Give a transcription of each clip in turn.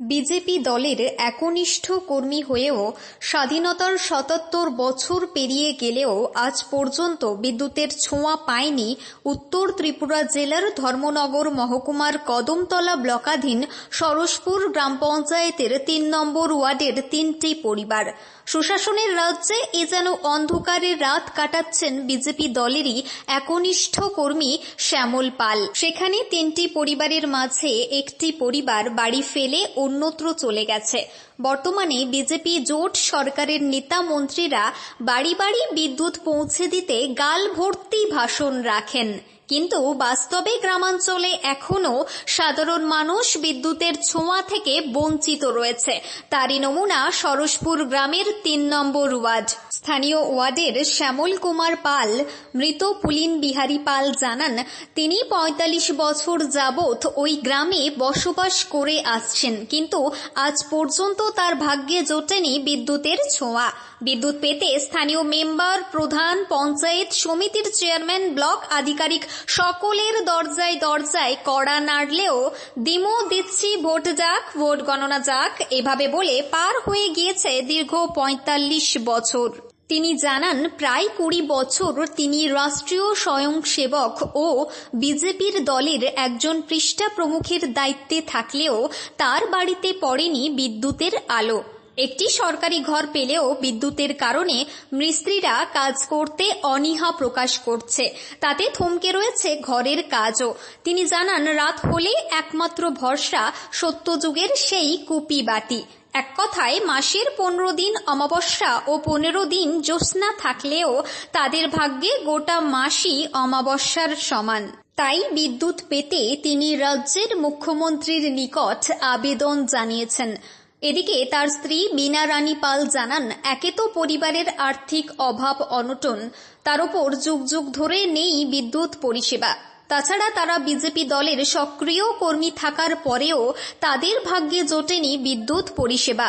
BJP দলের একনিষ্ঠ কর্মী হয়েও স্বাধীনতার সাতাত্তর বছর পেরিয়ে গেলেও আজ পর্যন্ত বিদ্যুতের ছোঁয়া পায়নি উত্তর ত্রিপুরা জেলার ধর্মনগর মহকুমার কদমতলা ব্লকাধীন সরসপুর গ্রাম পঞ্চায়েতের তিন নম্বর ওয়ার্ডের তিনটি পরিবার। সুশাসনের রাজ্যে এ যেন অন্ধকারের রাত কাটাচ্ছেন বিজেপি দলেরই একনিষ্ঠ কর্মী শ্যামল পাল। সেখানে তিনটি পরিবারের মাঝে একটি পরিবার বাড়ি ফেলে অন্যত্র চলে গেছে। বর্তমানে বিজেপি জোট সরকারের নেতা মন্ত্রীরা বাড়ি বাড়ি বিদ্যুৎ পৌঁছে দিতে গাল ভর্তি ভাষণ রাখেন। কিন্তু বাস্তবে গ্রামাঞ্চলে এখনও সাধারণ মানুষ বিদ্যুতের ছোঁয়া থেকে বঞ্চিত রয়েছে। তারই নমুনা সরসপুর গ্রামের তিন নম্বর ওয়ার্ড। স্থানীয় ওয়ার্ডের শ্যামল কুমার পাল, মৃত পুলিন বিহারী পাল জানান, তিনি পঁয়তাল্লিশ বছর যাবৎ ওই গ্রামে বসবাস করে আসছেন, কিন্তু আজ পর্যন্ত তার ভাগ্যে জোটেনি বিদ্যুতের ছোঁয়া। বিদ্যুৎ পেতে স্থানীয় মেম্বার, প্রধান, পঞ্চায়েত সমিতির চেয়ারম্যান, ব্লক আধিকারিক সকলের দরজায় দরজায় কড়া নাড়লেও দিমো দিচ্ছি ভোট যাক, ভোট গণনা যাক, এভাবে বলে পার হয়ে গিয়েছে দীর্ঘ পঁয়তাল্লিশ বছর। তিনি জানান, প্রায় কুড়ি বছর তিনি রাষ্ট্রীয় স্বয়ংসেবক ও বিজেপির দলের একজন পৃষ্ঠা প্রমুখের দায়িত্বে থাকলেও তার বাড়িতে পড়েনি বিদ্যুতের আলো। একটি সরকারি ঘর পেলেও বিদ্যুতের কারণে মিস্ত্রিরা কাজ করতে অনীহা প্রকাশ করছে। তাতে থমকে রয়েছে ঘরের কাজও। তিনি জানান, রাত হলে একমাত্র ভরসা সত্যযুগের সেই কুপি বাতি। এক কথায়, মাসের পনেরো দিন অমাবস্যা ও পনেরো দিন জ্যোৎস্না থাকলেও তাদের ভাগ্যে গোটা মাসই অমাবস্যার সমান। তাই বিদ্যুৎ পেতে তিনি রাজ্যের মুখ্যমন্ত্রীর নিকট আবেদন জানিয়েছেন। এদিকে তার স্ত্রী বীণা রানী পাল জানান, একে তো পরিবারের আর্থিক অভাব অনটন, তার ওপর যুগ যুগ ধরে নেই বিদ্যুৎ পরিষেবা। তাছাড়া তারা বিজেপি দলের সক্রিয় কর্মী থাকার পরেও তাদের ভাগ্যে জোটেনি বিদ্যুৎ পরিষেবা।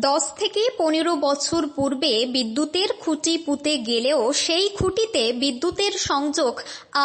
দশ থেকে পনেরো বছর পূর্বে বিদ্যুতের খুঁটি পুঁতে গেলেও সেই খুঁটিতে বিদ্যুতের সংযোগ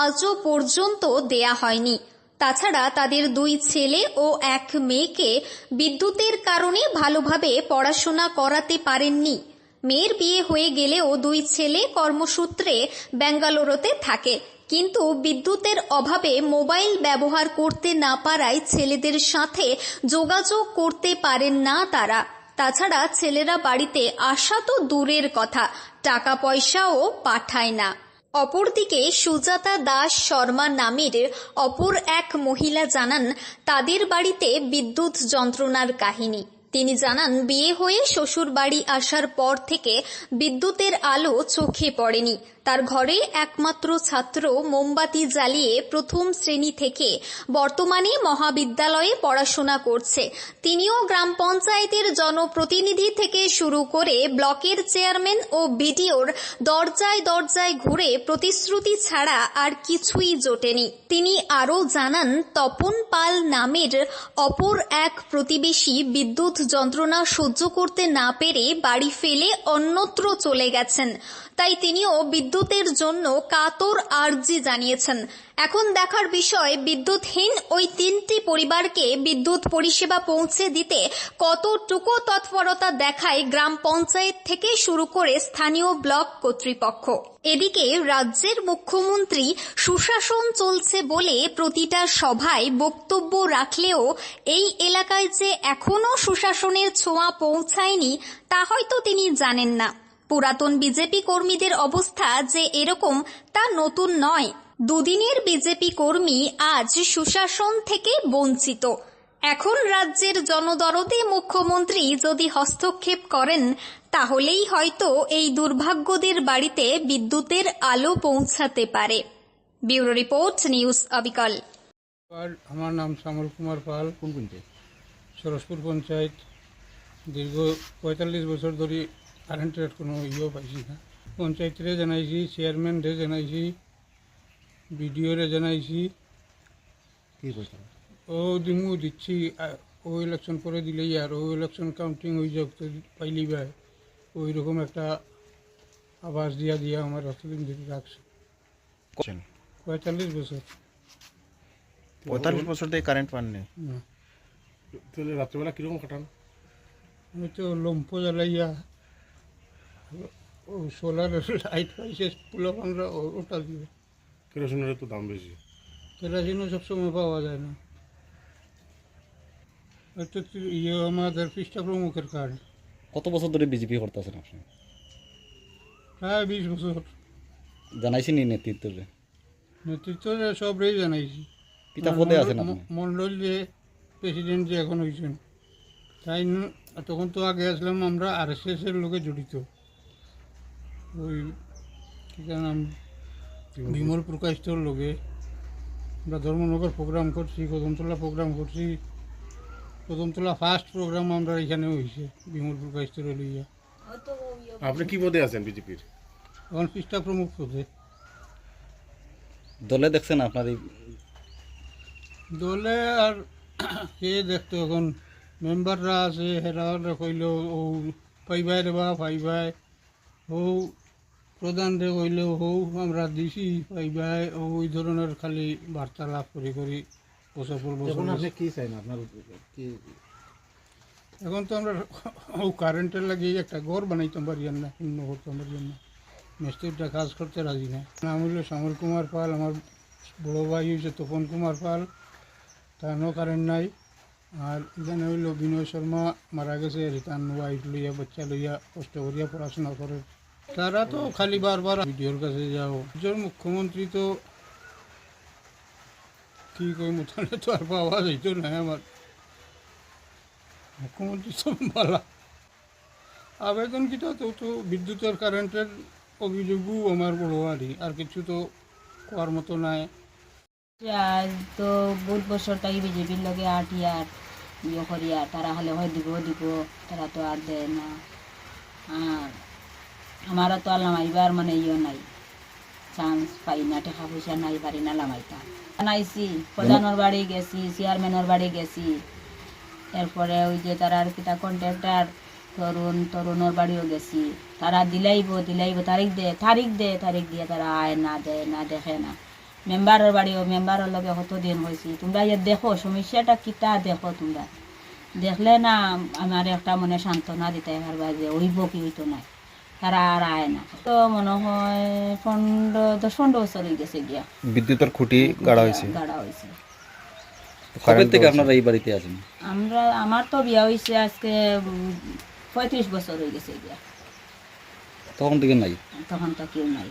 আজও পর্যন্ত দেয়া হয়নি। তাছাড়া তাদের দুই ছেলে ও এক মেয়েকে বিদ্যুতের কারণে ভালোভাবে পড়াশোনা করাতে পারেননি। মেয়ের বিয়ে হয়ে গেলেও দুই ছেলে কর্মসূত্রে বেঙ্গালুরুতে থাকে। কিন্তু বিদ্যুতের অভাবে মোবাইল ব্যবহার করতে না পারায় ছেলেদের সাথে যোগাযোগ করতে পারেন না তারা। তাছাড়া ছেলেরা বাড়িতে আসা তো দূরের কথা, টাকা পয়সাও পাঠায় না। অপরদিকে সুজাতা দাস শর্মা নামের অপর এক মহিলা জানান, তাদের বাড়িতে বিদ্যুৎ যন্ত্রণার কাহিনী। তিনি জানান, বিয়ে হয়ে শ্বশুর বাড়ি আসার পর থেকে বিদ্যুতের আলো চোখে পড়েনি। তার ঘরে একমাত্র ছাত্র মোমবাতি জ্বালিয়ে প্রথম শ্রেণি থেকে বর্তমানে মহাবিদ্যালয়ে পড়াশোনা করছে। তিনিও গ্রাম পঞ্চায়েতের জনপ্রতিনিধি থেকে শুরু করে ব্লকের চেয়ারম্যান ও বিডিওর দরজায় দরজায় ঘুরে প্রতিশ্রুতি ছাড়া আর কিছুই জোটেনি। তিনি আরও জানান, তপন পাল নামের অপর এক প্রতিবেশী বিদ্যুৎ যন্ত্রণা সহ্য করতে না পেরে বাড়ি ফেলে অন্যত্র চলে গেছেন। তাই তিনিও বিদ্যুতের জন্য কাতর আর্জি জানিয়েছেন। এখন দেখার বিষয়, বিদ্যুৎহীন ওই তিনটি পরিবারকে বিদ্যুৎ পরিষেবা পৌঁছে দিতে কতটুকু তৎপরতা দেখায় গ্রাম পঞ্চায়েত থেকে শুরু করে স্থানীয় ব্লক কর্তৃপক্ষ। এদিকে রাজ্যের মুখ্যমন্ত্রী সুশাসন চলছে বলে প্রতিটা সভায় বক্তব্য রাখলেও এই এলাকায় যে এখনও সুশাসনের ছোঁয়া পৌঁছায়নি, তা হয়তো তিনি জানেন না। পুরাতন বিজেপি কর্মীদের অবস্থা যে এরকম তা নতুন নয়। দুদিনের বিজেপি কর্মী আজ সুশাসন থেকে বঞ্চিত। এখন রাজ্যের জনদরদে মুখ্যমন্ত্রী যদি হস্তক্ষেপ করেন তাহলেই হয়তো এই দুর্ভাগ্যদের বাড়িতে বিদ্যুতের আলো পৌঁছাতে পারে। ব্যুরো রিপোর্ট নিউজ অবিকল। আমার নাম শ্যামল কুমার পাল। কোন পঞ্চায়েত? সরসপুর পঞ্চায়েত। দীর্ঘ পঁয়তাল্লিশ বছর ধরে কারেন্টের কোনো ইয়েও পাইছি না পঞ্চায়েতরে জানাইছি চেয়ারম্যানরে জানাইছি বিডিওরে জানাইছি কি করছে ও দিমু দিচ্ছি আ- ও ইলেকশন পরে দিলেই আর ও ইলেকশন কাউন্টিং হয়ে যাক তো পাইলি ভাই ওই রকম একটা আবাস দিয়া দিয়া আমার এতদিন ধরে রাখছে করছেন পঁয়তাল্লিশ বছর পঁয়তাল্লিশ বছর থেকে কারেন্ট পাননি না। তাহলে রাত্রেবেলা কীরকম কাটান আমি তো লম্ফ জ্বালাইয়া ও সোলার লাইট পাইছে পুলক আমরা ওটা দিয়ে। কেরোসিনের তো দাম বেশি। কেরাসিনও সবসময় পাওয়া যায় না। তো ইয়ে আমাদের পৃষ্ঠা প্রমুখের কার্ড। কত বছর ধরে বিজেপি করতেছেন আপনি? প্রায় বিশ বছর। জানাইছেন নি নেতৃত্বে নেতৃত্ব সবরেই জানাইছি। পিতা পদে আছেন আপনি? ম- মণ্ডল যে প্রেসিডেন্ট যে এখন হয়েছেন তাই ন- তখন তো আগে আসলাম আমরা আর এস এস এর লোকে জড়িত। ওই কি তার নাম? বিমল প্রকাশটোর লোকে আমরা ধর্মনগর প্রোগ্রাম করছি কদমতলা প্রোগ্রাম করছি। কদমতলা ফার্স্ট প্রোগ্রাম আমরা এখানে হয়েছে বিমল প্রকাশটোর লইয়া। আপনি কি পদে আছেন বিজেপির? এখন পৃষ্ঠা প্রমুখ পদে। দলে দেখছেন আপনার এই দলে আর কে দেখতো এখন? মেম্বাররা আছে হেরা কইল ও পাইবাই রে বা পাইবাই ও প্রধান রে কইল হৌ আমরা দিছি পাইবাই। ওই ধরনের খালি বার্তালাপ করে করি বছর পর বছর। গেছে। কি চাই না আপনার কি? এখন তো আমরা ও কারেন্টের লাগিয়ে একটা ঘর বানাইতাম পারি না শূন্য করতাম পারি না। মিস্ত্রিটা কাজ করতে রাজি না। নাম হইল শ্যামল কুমার পাল আমার বড় ভাই হয়েছে তপন কুমার পাল তারও কারেন্ট নাই। আর এখানে হইল বিনয় শর্মা মারা গেছে রিটার্ন ওয়াইফ লইয়া বাচ্চা লইয়া কষ্ট করিয়া পড়াশোনা করে। তারা তো খালি বারবার ভিডিওর কাছে যাও। একজন মুখ্যমন্ত্রী তো কি কই মতনে তো আর পাওয়া যাইতো না আমার। মুখ্যমন্ত্রী তো ভালো আবেদন কিটা তো তো বিদ্যুতের কারেন্টের অভিযোগও আমার বড় আরই আর কিছু তো কোয়ার মতো নাই। আজ তো বহুত বছর তাই বিজেপির লগে আটি আর ইয়ে করিয়া, তারা হলে হয় দিব দিব, তারা তো আর দেয় না। আর আমারও তো আর লামাইবার মানে ইয়ে নাই। চান্স পাই না টাকা পয়সা নাই, পারি না লামাইতা। জানাইছি প্রধানের বাড়ি গেছি চেয়ারম্যানের বাড়ি গেছি। এরপরে ওই যে তারা আর কিটা কন্ট্রাক্টার তরুণ, তরুণের বাড়িও গেছি। তারা দিলাইব দিলাইব, তারিখ দে তারিখ দে, তারিখ দিয়ে তারা আয় না দেয় না, দেখে না। মেম্বারের বাড়িও, মেম্বারের লগে কতদিন হয়েছি তোমরা ইয়ে দেখো, সমস্যাটা কিতা দেখো তোমরা। দেখলে না, আমার একটা মনে সান্ত্বনা দিতে পারবা যে হইব কি হইতো নাই তারা আর আয় না তো মনে হয় পনেরো দশ পনেরো বছর গেছে গিয়া। বিদ্যুতের খুঁটি গাড়া হয়েছে। গাড়া হয়েছে। কবে থেকে আপনারা এই বাড়িতে আছেন? আমরা আমার তো বিয়া হয়েছে আজকে পঁয়ত্রিশ বছর হয়ে গেছে গিয়া। তখন থেকে নাই? তখন তো কেউ নাই।